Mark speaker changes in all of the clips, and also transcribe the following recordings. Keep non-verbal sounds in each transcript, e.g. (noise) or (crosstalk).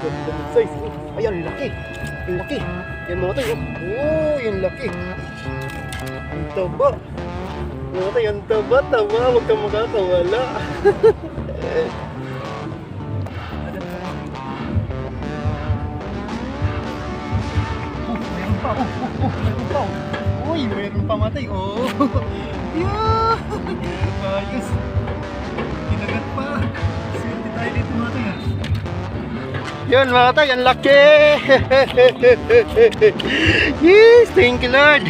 Speaker 1: Ganda ng size. Oh. Ayan, laki. Yung laki. Yan mga tayo. Oh, yung laki. Ang taba. Mga tayo, ang taba, taba. Huwag kang makakawala. Pa. (laughs) Oh, oh, oh, meron pa. Uy, meron pa matay. Oh. (laughs) Yeah. (laughs) Ayos. Kinagat pa. Swerte tayo dito mga tayo. Yun mga tayo, ang laki! (laughs) yes, thank you Lord!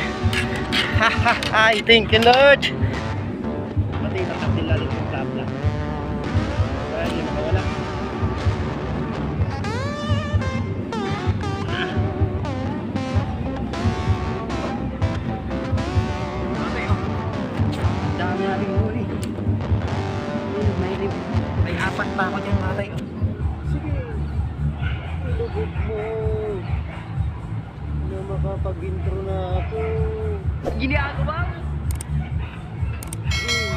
Speaker 1: (laughs) Hahaha, thank you Lord! Pati nakapil lalim yung tabla. Ay, yung makawala. Dami nating huli. May, apat pa ako dyan matay. Oh. Ilubog mo. Na makapag-intro na ako.
Speaker 2: Ginagawa mo?
Speaker 1: Hmm.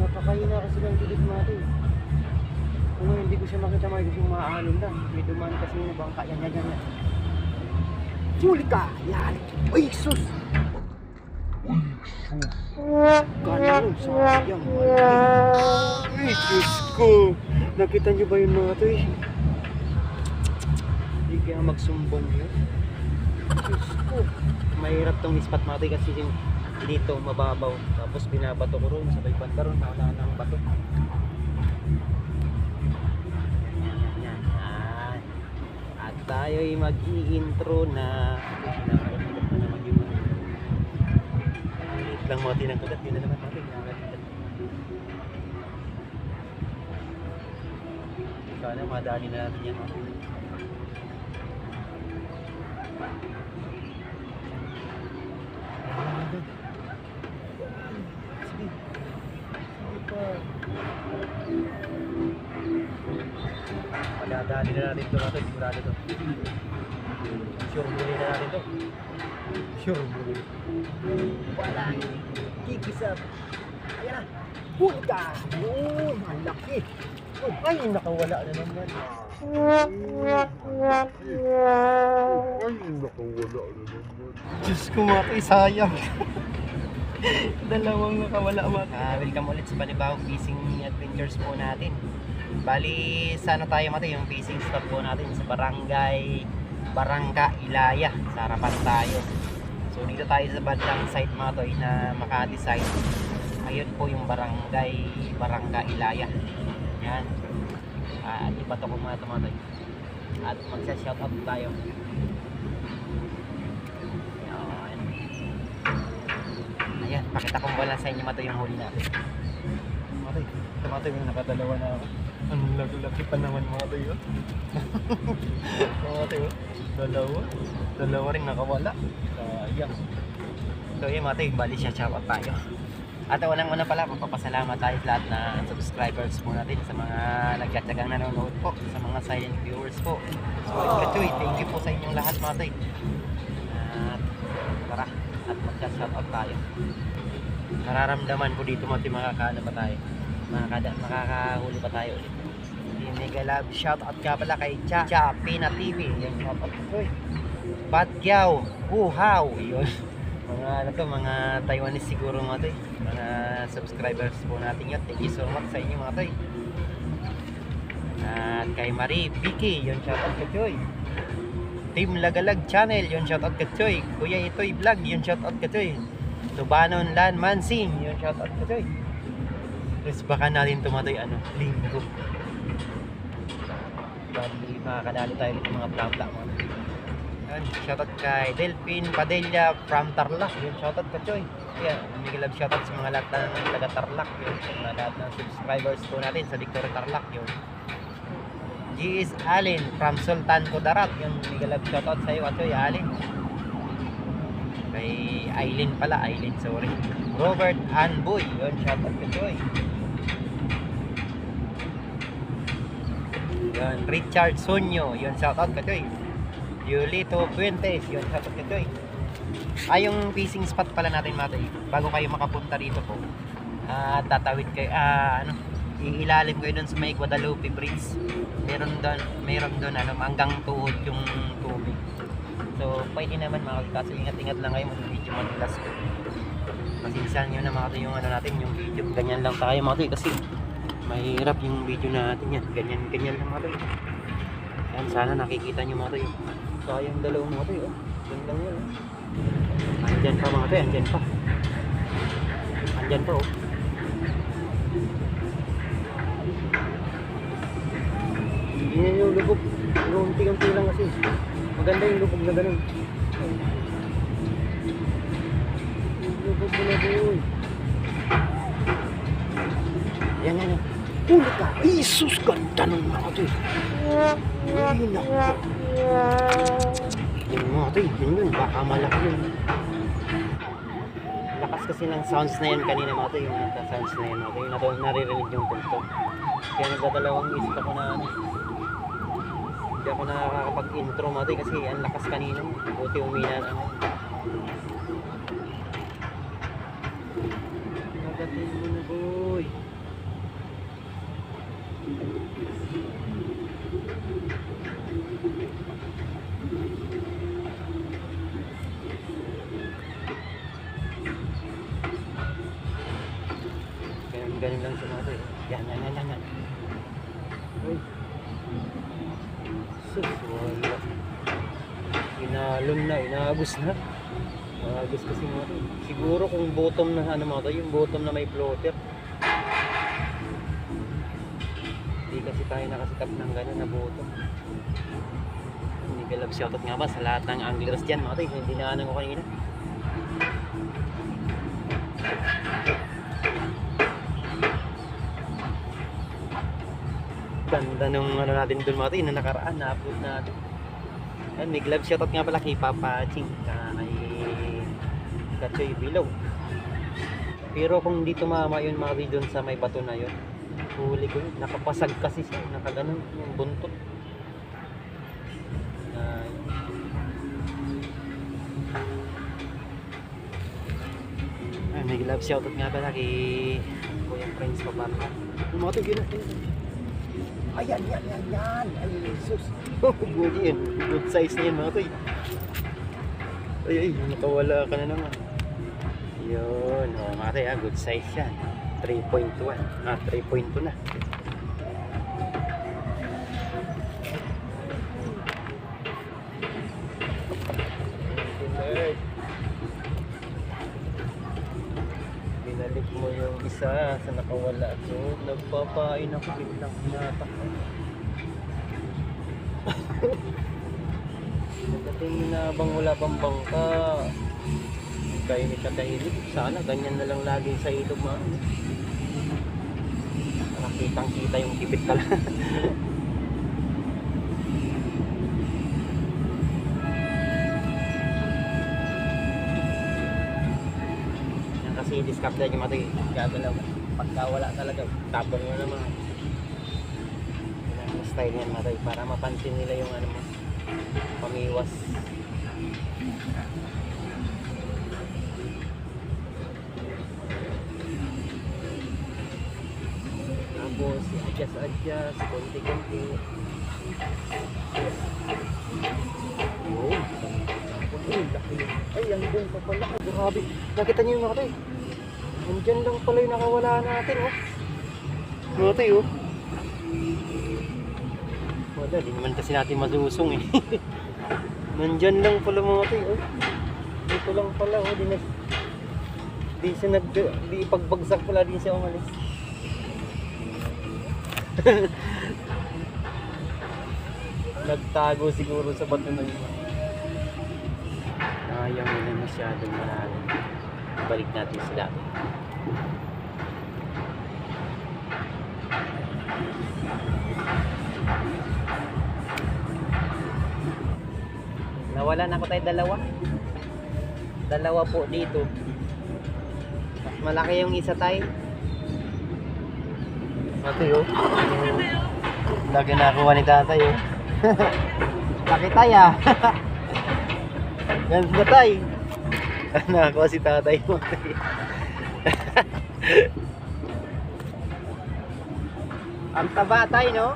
Speaker 1: Napakahina kasi ng dilig natin. Kung hindi ko siya makita, may gusto maahalin lang. May dumaan kasi yung bangka. Yan, yan, yan. Huli ka! Yan! Uy, sus! Ganun, sayang. malaki. Ay, Diyos ko! Nakita niyo ba yung mga to eh? Hindi kaya magsumbong yun. Diyos ko! Mahirap tong spot mati kasi yung dito mababaw. Tapos binabato ko ron, sabay banda ron, nauna ng bato. Yan, yan, yan. Yan. At tayo'y mag-i-intro na. Na Maliit lang mga tinangkagat, yun na naman natin. Sana madali na natin yan. Sige. Sige pa. Padadali na natin ito natin. Sigurado ito. Sure muli na natin ito. Sure muli. Wala. Kikisap. Ayan na. Punta! Yun! Ang laki! Ay, nakawala na naman.
Speaker 3: Ay, nakawala na naman.
Speaker 1: Diyos ko mga sayang. (laughs) Dalawang nakawala mga
Speaker 2: Ah, welcome ulit sa panibawang fishing adventures po natin. Bali, sa ano tayo mati, yung fishing spot po natin sa barangay Barangka Ilaya. Sa harapan tayo. So dito tayo sa bandang side mga toy na Makati side. Ayun po yung barangay Barangka Ilaya. Yan. Ah, ipato ko mga toy. At magsa-shoutout tayo. Yan. Ayan, pakita ko wala sa inyo mato yung huli natin.
Speaker 1: Matay, tumatay yung nakadalawa na ako. Ang laki-laki pa naman mga tayo. (laughs) mga tayo. Dalawa. Dalawa rin nakawala. Sayang.
Speaker 2: So yun mga tayo, bali siya shout out tayo. At walang una pala, magpapasalamat tayo lahat na subscribers po natin sa mga nagtsatsagang nanonood po, sa mga silent viewers po. So Katuy, thank you po sa inyong lahat mga tayo. At tara, at magsa-shout out tayo. Nararamdaman ko dito mga makakaano pa tayo. Makakada, makakahuli pa tayo ulit. Mega love shout out ka pala kay Cha Cha Pina TV. Yan shout out ko. Pat Giao, Wuhaw. Yun. Mga ano to, mga Taiwanese siguro mga to. eh. Mga subscribers po natin yun. Thank you so much sa inyo mga to. eh. At kay Marie Vicky, yun shout out ka Choy. Team Lagalag Channel, yun shout out ka Choy. Kuya Itoy Vlog, yun shout out ka Choy. Tubanon Lan Mansing, yun shout out ka Choy. Tapos baka natin tumatoy ano, linggo. Bali, makakadali tayo ng mga plamta mga. Yan, shoutout kay Delphine Padilla from Tarlac. Yun, shoutout ka, Choy. Yan, love shoutout sa mga lahat ng taga Tarlac. Yun, sa mga lahat ng subscribers po natin sa Victoria Tarlac. Yun. G.S. Allen from Sultan Kudarat. Big love shoutout sa iyo, Choy, Allen. Kay Aileen pala, Aileen, sorry. Robert Anboy. Yun, shoutout ka, Choy. Yun, Richard Sonyo. Yun, shoutout ka, Choy. Yulito Fuentes, yun, shoutout ka, Choy. Ay, yung fishing spot pala natin, Matay. Bago kayo makapunta rito po, ah tatawid kayo, ah, ano, Iilalim kayo doon sa may Guadalupe Bridge. Meron doon, meron doon ano, hanggang tuhod yung tubig. So, pwede naman mga kaso ingat-ingat lang kayo mag-video madulas ko. Pasensyahan nyo na mga kaso yung ano natin, yung video. Ganyan lang tayo mga kaso kasi mahirap yung video natin yan. Ganyan, ganyan lang mga kaso. Yan, sana nakikita nyo mga kaso. Sayang dalawang mga kaso. Oh. Gandang yan. Oh. Andyan pa mga kaso, andyan pa. Andyan pa oh. Yan yung lubog. Unti-unti lang kasi. Maganda yung lubog na ganun. Lubog mo na boy. Yan, yan, yan. Huli ka. Isus, ganda ng mga to. Ay, naku. Yung mga to, yun yun. Baka malaki yun. Lakas kasi ng sounds na yan kanina mga to. Yung nata sounds na yan mga to. Yung naririnig yung tugtog. Kaya nagdadalawang isip ako na ano. Hindi ako nakakapag-intro mga to eh, kasi ang lakas kanina. Buti umina na ako. Nagatin mo na boy. Inaagos na. Inaagos kasi mga. Siguro kung bottom na ano mga to, yung bottom na may floater. Hindi kasi tayo nakasikap ng gano'n na bottom. Mega love shoutout nga ba sa lahat ng anglers dyan mga to. Hindi dinaanan ko kanina. Ganda nung ano natin doon mga to, yung nakaraan, na-upload natin. Ayan, may glove shoutout nga pala kay Papa Ching, kay Kachoy Bilog. Pero kung hindi tumama yun mga doon sa may bato na yun, huli ko yun, nakapasag kasi siya, nakaganon yung buntot. Na, Ay, may glove shoutout nga pala kay Kuya Prince. Yung mga to, yun na, yun na. Ayan, yan, yan, yan. Ay, Jesus. Good yun. Good size na yun, mga toy. Ay, ay, nakawala ka na naman. Yun. O, mga toy, ah, good size yan. 3.1. Ah, 3.2 na. Binalik mo yung isa sa nakawala ko. Nagpapain ako biglang hinatak. Pagdating na bang wala pang bangka. Kayo ni katahimik. Sana ganyan na lang lagi sa ilog ano. Nakitang kita yung kipit pala. (laughs) Yan kasi discard na yung mati. Gagalaw. Pagka wala talaga, tapon mo naman. Style yan mati. Para mapansin nila yung ano mo. Pamiwas. Tapos, adjust-adjust, konti-konti. Yun. Ay, laki. Ay, ang doon pa pala. Grabe. Nakita niyo yung mga tayo. Nandyan lang pala yung nakawala natin, oh. Mga tayo, oh. Wala, di naman kasi natin masusong, eh. (laughs) Nandyan lang pala mga tayo, oh. Dito lang pala, oh. Di, na, di siya nag... Di pagbagsak pala, di siya umalis. (laughs) Nagtago siguro sa bato na yun. Ayaw nila masyadong malalim. Balik natin sila. Nawala na ako tayo dalawa. Dalawa po dito. Mas malaki yung isa tayo. Ate oh. Lagi nakuha ni tatay oh. (laughs) Laki tayo ah. (laughs) Ganda tay. (laughs) Nakakuha si tatay mo. Ang taba tayo, no?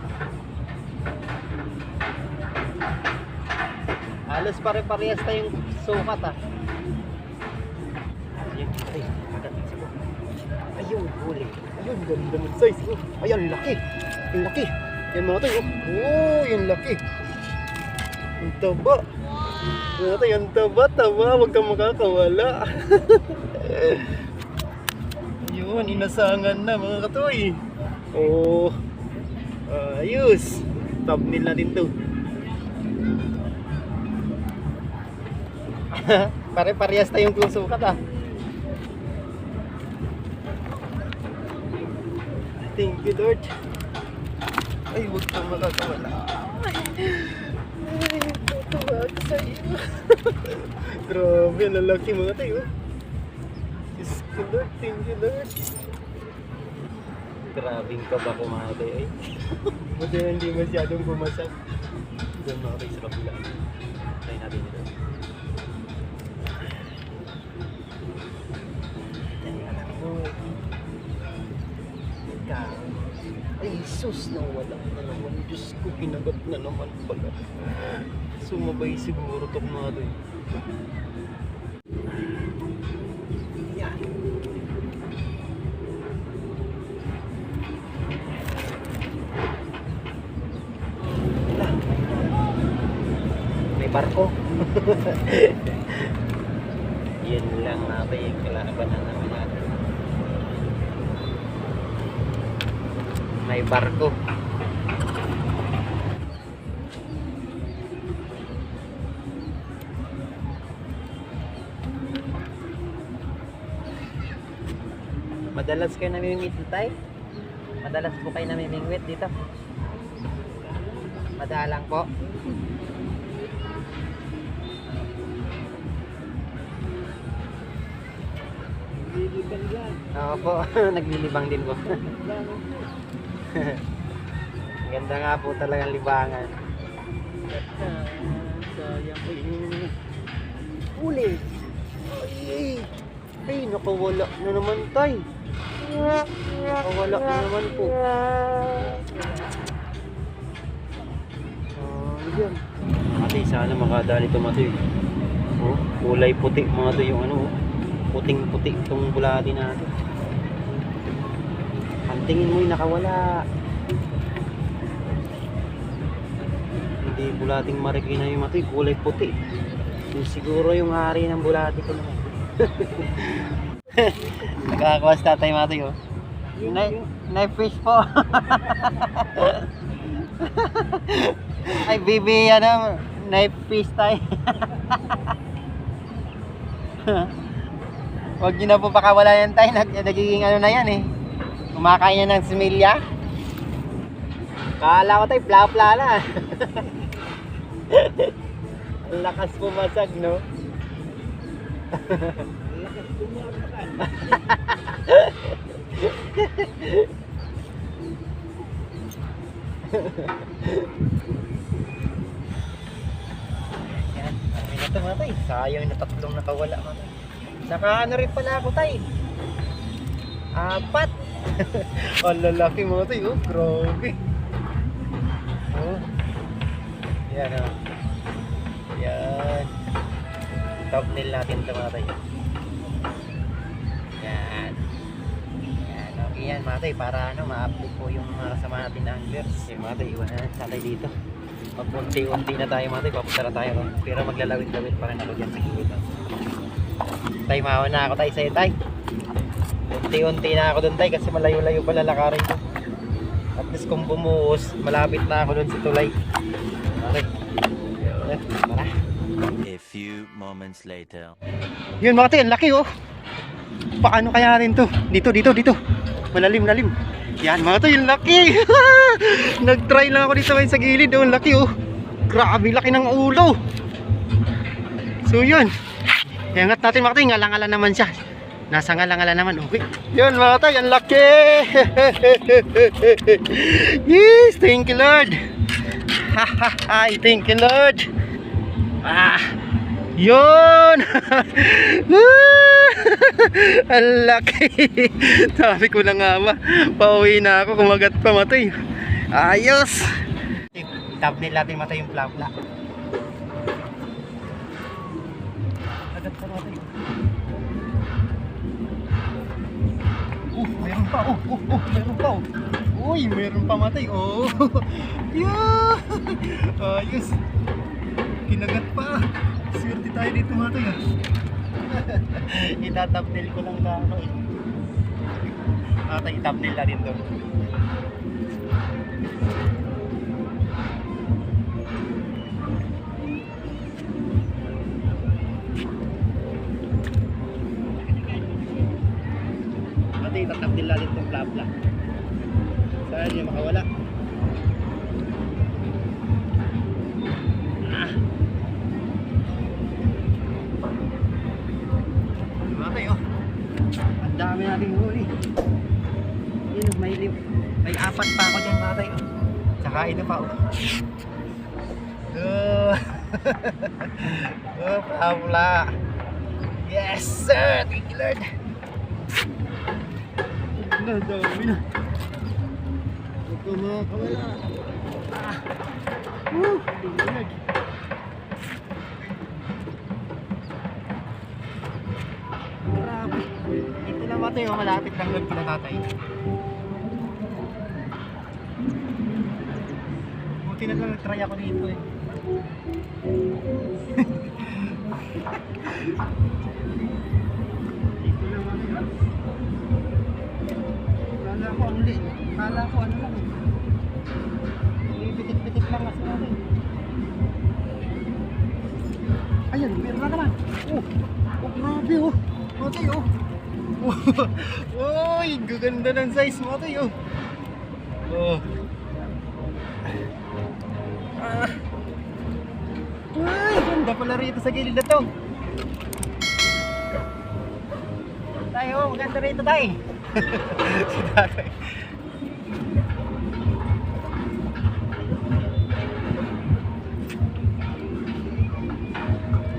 Speaker 2: Halos pare-parehas tayong sukat, ah. Ayun. Ayun, huli. Ayun, ganda ng size. Oh, ayan, laki. Yung laki. Yan mga tayo. Oh, yung laki. Ang taba. Mga tayo, ang taba, taba. Huwag kang makakawala. (laughs) Yun, inasangan na mga katoy. Oh, ayos. Thumbnail natin to. (laughs) Pare-parehas tayong sukat ah. Thank you, Lord. Ay, huwag kang makakawala. Ay, tutuwa ako sa iyo. (laughs) Grabe, lalaki mga tayo. Diyos ko, Lord. Thank you, Lord. Grabing kaba ko mga tayo. Ay, (laughs) buti na hindi masyadong bumasak. Doon mga tayo sa kabila. Try natin ito. Ay, sus, nawala na naman. Diyos ko, kinagat na naman pala. Sumabay siguro tong mga to. eh. Wala. Barko. (laughs) Yan lang natin yung kalaban na naman natin. May barko. Madalas kayo namimingwit tay? Madalas po kayo namimingwit dito? Madalang po. Oo po, (laughs) naglilibang din po. (laughs) Ganda nga po talagang libangan. Sayang ko yun. Uli! Ay! Ay, nakawala na naman tay. Nakawala na naman po. Ayan. Ate, sana makadali ito mga to. Oh, kulay puti mga to yung ano. oh. Puting-puti itong bulati natin. Tingin mo yung nakawala. Hindi bulating marikina yung matoy, kulay puti. Yung siguro yung hari ng bulati ko naman. (laughs) Nakakawas tatay matoy oh. Knife, knife fish po. (laughs) Ay, bibi, ano, knife fish tayo. (laughs) Huwag nyo na po pakawala yan tayo. Nag, nagiging ano na yan eh. Kumakain yan ng similya. Kala ko tayo, pla-pla na. (laughs) Ang lakas pumasag, no? Yan, marami na ito mga tay. Sayang na tatlong nakawala mga tay. Naka ano rin pala ako tay. Apat. (laughs) Ang lalaki mga tay. Oh, grabe. Oh. Yan oh. Yan. Thumbnail natin ito mga tay. Yan. Yan. Okay yan mga tay. Para ano, ma-update po yung mga kasama natin na anglers. Yung mga tay, iwan na natin dito. Magpunti-unti na tayo mga tay. Papunta na tayo. oh. Pero maglalawit-lawit pa rin ako dyan sa gilid. oh. Tay, mahawa na ako tay sa'yo tay. Unti-unti na ako doon tay kasi malayo-layo pa lalakarin ko. At least kung bumuhos, malapit na ako doon sa tulay. Okay. Tara.
Speaker 4: A few moments later.
Speaker 2: Yun mga tay, ang laki oh. Paano kaya rin to? Dito, dito, dito. Malalim, malalim. Yan mga tay, ang laki. (laughs) Nag-try lang ako dito ngayon sa gilid. Oh, laki oh. Grabe, laki ng ulo. So yun. Iangat natin mga tay, ngalangalan naman siya. Nasa ngalangalan naman. Okay. Yun mga tay, ang laki. (laughs) yes, thank you Lord. Hi, (laughs) thank you Lord. Ah, Yun! (laughs) Ang laki! Sabi ko na nga ba, pauwi na ako, kumagat pa matay. Ayos! Thumbnail natin matay yung plapla. Oh, meron pa. Oh, oh, oh, meron pa. Oh. Uy, meron pa matay. Oh. (laughs) Yeah. (laughs) Ayos. Kinagat pa. Swerte tayo dito matay. Ah. (laughs) Itatapnil ko lang na ano eh. Matay, itapnil na rin doon. Rin itong plapla. Saan niya makawala? Ah. Oh. Ang dami nating huli. Yun, may, may apat pa ako dyan matay oh. Tsaka ito pa oh. Oh, (laughs) pawla. Yes sir! Thank you Lord. Ang dami na. Huwag ka makakawala. Ah. Woo! Grabe. Ito na ba tayo? Malapit lang doon kila tatay. Buti na lang nag-try ako dito eh. (laughs) ko ang lit. Kala ko ano lang eh. Bitik-bitik lang kasi natin. Ayan, meron na naman. Oh, oh grabe oh. Matay oh. (laughs) Uy, gaganda ng size matay oh. Oh. Ah. Ay, ganda pala rito sa gilid na to. Tayo, maganda rito tayo. Si tatay.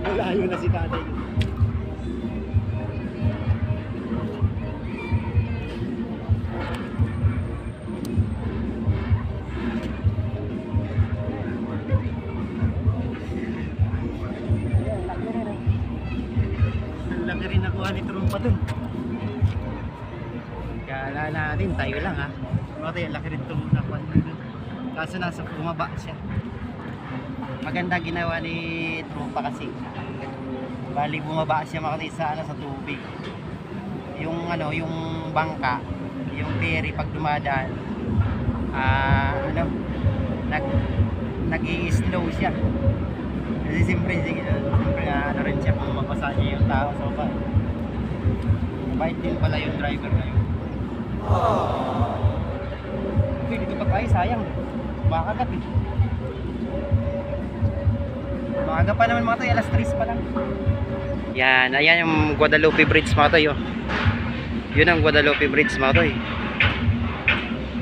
Speaker 2: Malayo na si tatay. Natin, tayo lang ha. Bakit ang laki rin itong nakuha dun. Kaso nasa bumaba siya. Maganda ginawa ni Trumpa kasi. Bali bumaba siya makati sa ano sa tubig. Yung ano, yung bangka, yung ferry pag dumadaan, ah ano, nag nag-i-slow siya. Kasi siyempre, siyempre ah, ano rin siya kung mapasa niya yung tao sa baba. Mabait din pala yung driver na yun. Uy, dito pa tayo, sayang. Makagat eh. Maaga pa naman mga tayo, alas 3 pa lang. Yan, ayan yung Guadalupe Bridge mga tayo. Yun ang Guadalupe Bridge mga tayo.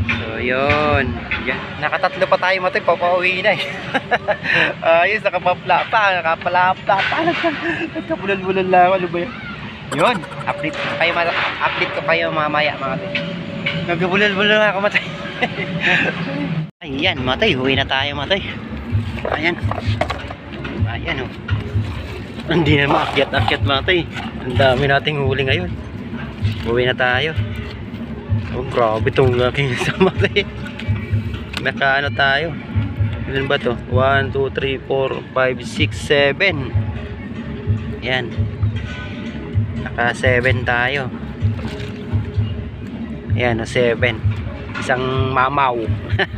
Speaker 2: So, yun. Yan. Nakatatlo pa tayo mga tayo, papauwi na eh. (laughs) Ayos, nakapapla pa, nakapalapla pa. (laughs) Nagkabulol-bulol lang, ano ba yun? Yun, update ko kayo, update ko kayo mamaya mga tayo. Nagkabulol-bulol ako mga tayo. (laughs) Ayan, mga tayo, huwi na tayo mga tayo. Ayan. Ayan oh. Hindi na maakyat-akyat mga tayo. Ang dami nating huli ngayon. Uwi na tayo. Oh, grabe itong aking sama (laughs) tayo. Naka ano tayo? Ilan ba to? 1, 2, 3, 4, 5, 6, 7. Yan. Naka 7 tayo. Yan, 7. Isang mamaw.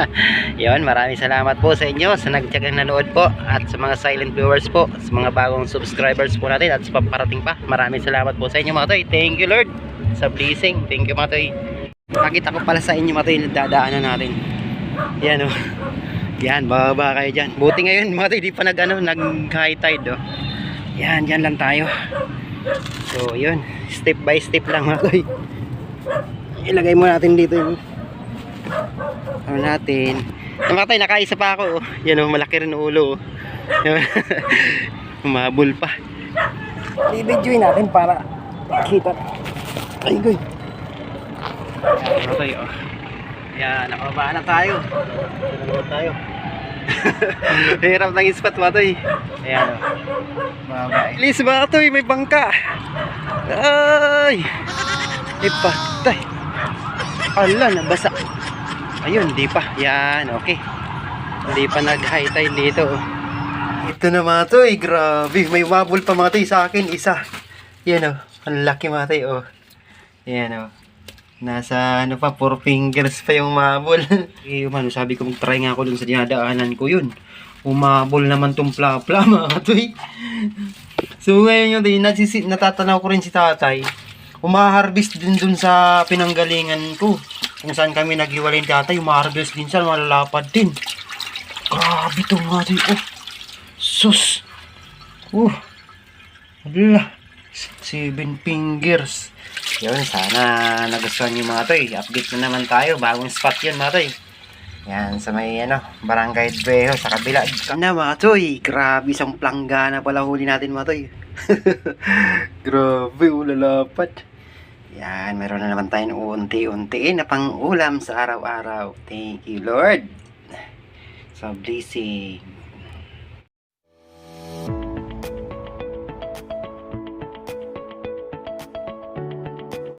Speaker 2: (laughs) Yon, maraming salamat po sa inyo sa nagtiyagang nanood po at sa mga silent viewers po, sa mga bagong subscribers po natin at sa paparating pa. Maraming salamat po sa inyo mga toy. Thank you Lord sa blessing. Thank you mga toy. Nakita ko pala sa inyo mga toy na dadaanan natin. Yan oh. (laughs) Yan, bababa kayo dyan. Buti ngayon mga toy, di pa nag, ano, nag high tide oh. Yan, dyan lang tayo. So, yun. Step by step lang mga toy. Ilagay mo natin dito yung ano natin. Tayo, nakaisa pa ako. Oh. Yan oh, malaki rin ulo. Oh. (laughs) Umabol pa.
Speaker 1: i-videoin natin para kita. Ay, goy.
Speaker 2: Mga toy, oh. Yan, nakababa na tayo.
Speaker 1: Ano tayo? (laughs)
Speaker 2: Hirap ng spot mga toy. Ayan, oh.
Speaker 1: Babay.
Speaker 2: Please mga toy, may bangka. Ay! Ipatay. Ala, nabasa. Ayun, di pa. Yan, okay. Hindi pa nag-high tide dito. oh. Ito na mga toy, grabe. May wabble pa mga toy sa akin, isa. Yan oh, ang laki mga toy, oh. Yan oh. Nasa ano pa, four fingers pa yung mabol. (laughs) eh, umano, sabi ko mag-try nga ako dun sa dinadaanan ko yun. Umabol naman tong pla-pla (laughs) mga toy. So ngayon din, nagsisi, natatanaw ko rin si tatay. Umaharbist din dun sa pinanggalingan ko. Kung saan kami naghiwalay ni tatay, umaharbist din siya, malalapad din. Grabe to mga toy. Oh, sus. Uh, ala. Seven fingers. Yun, sana nagustuhan niyo mga toy. Update na naman tayo. Bagong spot yun mga toy. Yan, sa may ano, Barangay Dueho, sa kabila. Na mga toy, grabe isang planggana pala huli natin mga toy. (laughs) grabe, ulalapat. Yan, meron na naman tayong unti-unti na pang ulam sa araw-araw. Thank you, Lord. Sa blessing.